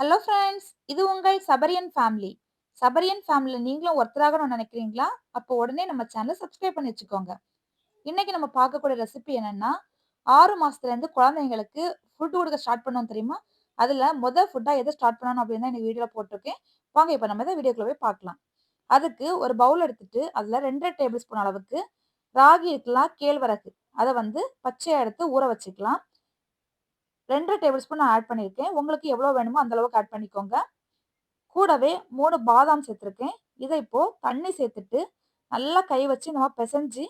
Hello friends இது உங்கள் சபரியன் family சபரியன் ஃபேமிலியில் நீங்களும் ஒருத்தராகணும்னு நினைக்கிறீங்களா? அப்போ உடனே நம்ம சேனலை சப்ஸ்கிரைப் பண்ணி வச்சுக்கோங்க. இன்னைக்கு நம்ம பார்க்கக்கூடிய ரெசிபி என்னன்னா ஆறு மாசத்துலேருந்து குழந்தைங்களுக்கு ஃபுட் கொடுக்க ஸ்டார்ட் பண்ணோம் தெரியுமா? அதில் முதல் ஃபுட்டாக எதை ஸ்டார்ட் பண்ணணும் அப்படின்னு தான் எனக்கு வீடியோவில் போட்டிருக்கேன். வாங்க இப்போ நம்ம இதை வீடியோக்குள்ள போய் பார்க்கலாம். அதுக்கு ஒரு பவுல் எடுத்துட்டு அதில் ரெண்டரை டேபிள் ஸ்பூன் அளவுக்கு ராகி இருக்கலாம் கேழ்வரகு. அதை வந்து பச்சையாக எடுத்து ஊற வச்சுக்கலாம். ரெண்டரை டேபிள் ஸ்பூன் நான் ஆட் பண்ணியிருக்கேன். உங்களுக்கு எவ்வளோ வேணுமோ அந்தளவுக்கு ஆட் பண்ணிக்கோங்க. கூடவே மூணு பாதாம் சேர்த்துருக்கேன். இதை இப்போது தண்ணி சேர்த்துட்டு நல்லா கை வச்சு நம்ம பிசைஞ்சு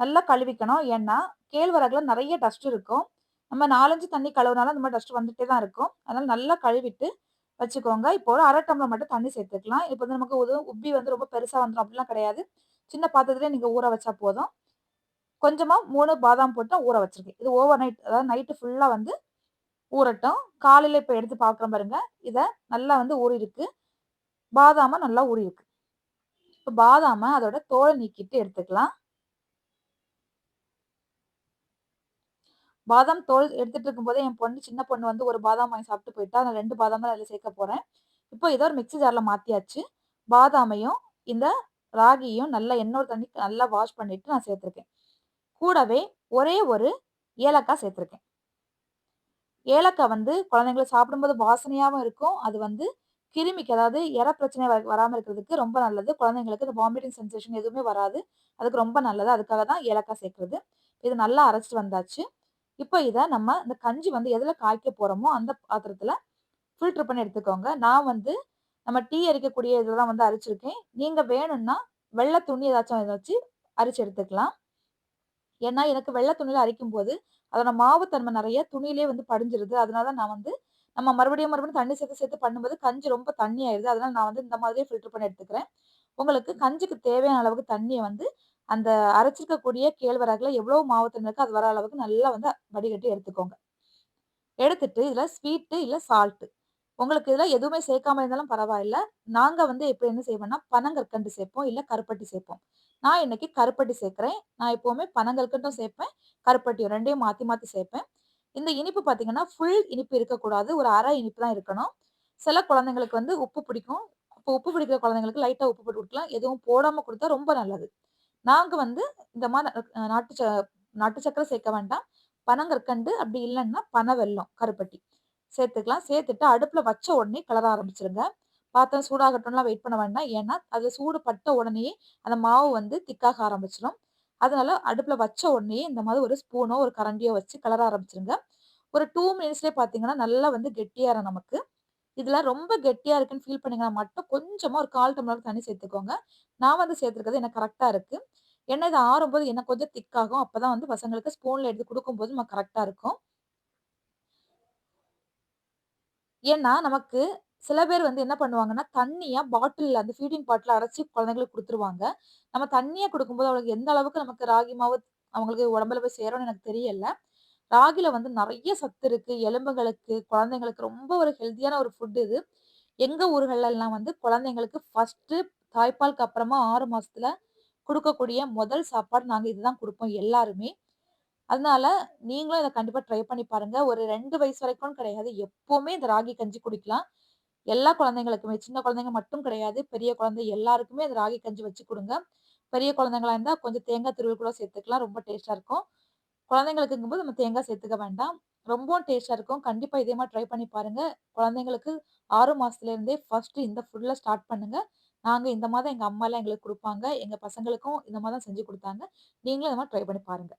நல்லா கழுவிக்கணும். ஏன்னா கேழ்வரகுல நிறைய டஸ்ட் இருக்கும். நம்ம நாலஞ்சு தண்ணி கழுவுனாலும் அந்த மாதிரி டஸ்ட் வந்துட்டே தான் இருக்கும். அதனால் நல்லா கழுவிட்டு வச்சுக்கோங்க. இப்போ ஒரு அரை டம்ளர் மட்டும் தண்ணி சேர்த்துக்கலாம். இப்போ வந்து நமக்கு உதவும் உப்பி வந்து ரொம்ப பெருசாக வந்துடும் அப்படிலாம் கிடையாது. சின்ன பாத்திரத்துலேயே நீங்கள் ஊற வச்சா போதும். கொஞ்சமாக மூணு பாதாம் போட்டு ஊற வச்சுருக்கேன் இது ஓவர் நைட் அதாவது நைட்டு ஃபுல்லாக வந்து ஊறட்டும். காலையில் இப்போ எடுத்து பார்க்குறோம் பாருங்க. இதை நல்லா வந்து ஊறிருக்கு. பாதாம நல்லா ஊறிருக்கு. இப்போ பாதாம அதோட தோலை நீக்கிட்டு எடுத்துக்கலாம். பாதாம் தோல் எடுத்துட்டு இருக்கும்போதே என் பொண்ணு சின்ன பொண்ணு வந்து ஒரு பாதாம் வாங்கி சாப்பிட்டு போயிட்டா. நான் ரெண்டு பாதாம் தான் அதில் சேர்க்க போகிறேன் இப்போ இதை ஒரு மிக்சி ஜாரில் மாற்றியாச்சு பாதாமையும் இந்த ராகியும் நல்லா எண்ணெய் தண்ணி நல்லா வாஷ் பண்ணிட்டு நான் சேர்த்துருக்கேன். கூடவே ஒரே ஒரு ஏலக்காய் சேர்த்துருக்கேன். ஏலக்காய் வந்து குழந்தைங்களை சாப்பிடும்போது வாசனையாகவும் இருக்கும். அது வந்து கிருமிக்கு அதாவது இற பிரச்சனை வர வராமல் இருக்கிறதுக்கு ரொம்ப நல்லது. குழந்தைங்களுக்கு இந்த வாமிட்டிங் சென்சேஷன் எதுவுமே வராது. அதுக்கு ரொம்ப நல்லது. அதுக்காக தான் ஏலக்காய் சேர்க்குறது. இது நல்லா அரைச்சிட்டு வந்தாச்சு. இப்போ இதை நம்ம இந்த கஞ்சி வந்து எதில் காய்க்க போகிறோமோ அந்த பாத்திரத்தில் ஃபில்ட்ரு பண்ணி எடுத்துக்கோங்க. நான் வந்து நம்ம டீ அரிக்கக்கூடிய இதில் தான் வந்து அரிச்சிருக்கேன். நீங்கள் வேணும்னா வெள்ளை துணி ஏதாச்சும் வச்சு அரிச்சு எடுத்துக்கலாம். ஏன்னா எனக்கு வெள்ளை துணியில் அரைக்கும் போது அதோட மாவுத்தன்மை நிறைய துணியிலே வந்து படிஞ்சிருது. அதனால நான் வந்து நம்ம மறுபடியும் மறுபடியும் தண்ணி சேர்த்து சேர்த்து பண்ணும்போது கஞ்சி ரொம்ப தண்ணி ஆயிடுது. அதனால நான் வந்து இந்த மாதிரியே ஃபில்டர் பண்ணி எடுத்துக்கிறேன். உங்களுக்கு கஞ்சிக்கு தேவையான அளவுக்கு தண்ணியை வந்து அந்த அரைச்சிருக்கக்கூடிய கேழ்வரகுல எவ்வளவு மாவுத்தன்மை இருக்கோ அது வர அளவுக்கு நல்லா வந்து வடிகட்டி எடுத்துக்கோங்க. எடுத்துட்டு இதுல ஸ்வீட்டு இல்லை சால்ட்டு உங்களுக்கு இதில் எதுவுமே சேர்க்காம இருந்தாலும் பரவாயில்ல. நாங்கள் வந்து எப்படி என்ன செய்வோம்னா பனங்கற்கண்டு சேர்ப்போம் இல்லை கருப்பட்டி சேர்ப்போம். நான் இன்னைக்கு கருப்பட்டி சேர்க்குறேன். நான் எப்போவுமே பனங்கற்கண்டும் சேர்ப்பேன் கருப்பட்டியும் ரெண்டையும் மாற்றி மாற்றி சேர்ப்பேன். இந்த இனிப்பு பார்த்தீங்கன்னா ஃபுல் இனிப்பு இருக்கக்கூடாது. ஒரு அரை இனிப்பு தான் இருக்கணும். சில குழந்தைங்களுக்கு வந்து உப்பு பிடிக்கும். இப்போ உப்பு பிடிக்கிற குழந்தைங்களுக்கு லைட்டாக உப்பு போட்டு கொடுக்கலாம். எதுவும் போடாமல் கொடுத்தா ரொம்ப நல்லது. நாங்கள் வந்து இந்த மாதிரி நாட்டு ச நாட்டு சக்கரை சேர்க்க வேண்டாம். பனங்கற்கண்டு அப்படி இல்லைன்னா பனை வெல்லம் கருப்பட்டி. சேர்த்துக்கலாம். சேர்த்துட்டு அடுப்பில் வச்ச உடனே கிளற ஆரம்பிச்சிருங்க. பாத்திரம் சூடாகட்டும்லாம் வெயிட் பண்ண வேண்டாம். ஏன்னா அது சூடு பட்ட உடனே அந்த மாவு வந்து திக்காக ஆரம்பிச்சிடும் அதனால அடுப்பில் வச்ச உடனே இந்த மாதிரி ஒரு ஸ்பூனோ ஒரு கரண்டியோ வச்சு கிளற ஆரம்பிச்சிருங்க. ஒரு டூ மினிட்ஸ்லேயே பார்த்தீங்கன்னா நல்லா வந்து கெட்டியாரம் நமக்கு. இதில் ரொம்ப கெட்டியாக இருக்குன்னு ஃபீல் பண்ணிங்கன்னா மட்டும் கொஞ்சமாக ஒரு கால் டம்ளர் தண்ணி சேர்த்துக்கோங்க. நான் வந்து சேர்த்துருக்கிறது எனக்கு கரெக்டாக இருக்குது ஏன்னா இது ஆறும்போது என்ன கொஞ்சம் திக்காகும் அப்போ தான் வந்து பசங்களுக்கு ஸ்பூனில் எடுத்து கொடுக்கும்போது நம்ம கரெக்டாக இருக்கும். ஏன்னா நமக்கு சில பேர் வந்து என்ன பண்ணுவாங்கன்னா, தண்ணியா பாட்டில் அந்த ஃபீடிங் பாட்டில் அரைச்சி குழந்தைங்களுக்கு கொடுத்துருவாங்க நம்ம தண்ணியா கொடுக்கும்போது அவங்களுக்கு எந்த அளவுக்கு நமக்கு ராகி மாவு அவங்களுக்கு உடம்புல போய் சேரும்னு எனக்கு தெரியல. ராகில வந்து நிறைய சத்து இருக்கு. எலும்புகளுக்கு, குழந்தைங்களுக்கு ரொம்ப ஒரு ஹெல்த்தியான ஒரு ஃபுட் இது. எங்க ஊர்களெல்லாம் வந்து குழந்தைங்களுக்கு ஃபர்ஸ்ட்டு தாய்ப்பாலுக்கு அப்புறமா ஆறு மாசத்துல கொடுக்கக்கூடிய முதல் சாப்பாடு நாங்கள் இதுதான் கொடுப்போம் எல்லாருமே. அதனால நீங்களும் இதை கண்டிப்பா ட்ரை பண்ணி பாருங்க. ஒரு ரெண்டு வயசு வரைக்கும் கிடையாது. எப்பவுமே இந்த ராகி கஞ்சி குடிக்கலாம். எல்லா குழந்தைங்களுக்குமே, சின்ன குழந்தைங்க மட்டும் கிடையாது. பெரிய குழந்தை எல்லாருக்குமே இந்த ராகி கஞ்சி வச்சு கொடுங்க பெரிய குழந்தைங்களா இருந்தா கொஞ்சம் தேங்காய் துருவல் கூட சேர்த்துக்கலாம். ரொம்ப டேஸ்ட்டாக இருக்கும். குழந்தைங்களுக்குங்கும் போது நம்ம தேங்காய் சேர்த்துக்க வேண்டாம். ரொம்பவும் டேஸ்ட்டாக இருக்கும். கண்டிப்பா இதே மாதிரி ட்ரை பண்ணி பாருங்க. குழந்தைங்களுக்கு ஆறு மாதத்துலேருந்தே ஃபர்ஸ்ட்டு இந்த ஃபுட்ல ஸ்டார்ட் பண்ணுங்க. நாங்க இந்த மாதிரி தான் எங்க அம்மாலாம் எங்களுக்கு கொடுப்பாங்க எங்க பசங்களுக்கும் இந்த மாதிரி தான் செஞ்சு கொடுத்தாங்க நீங்களும் இந்த மாதிரி ட்ரை பண்ணி பாருங்க.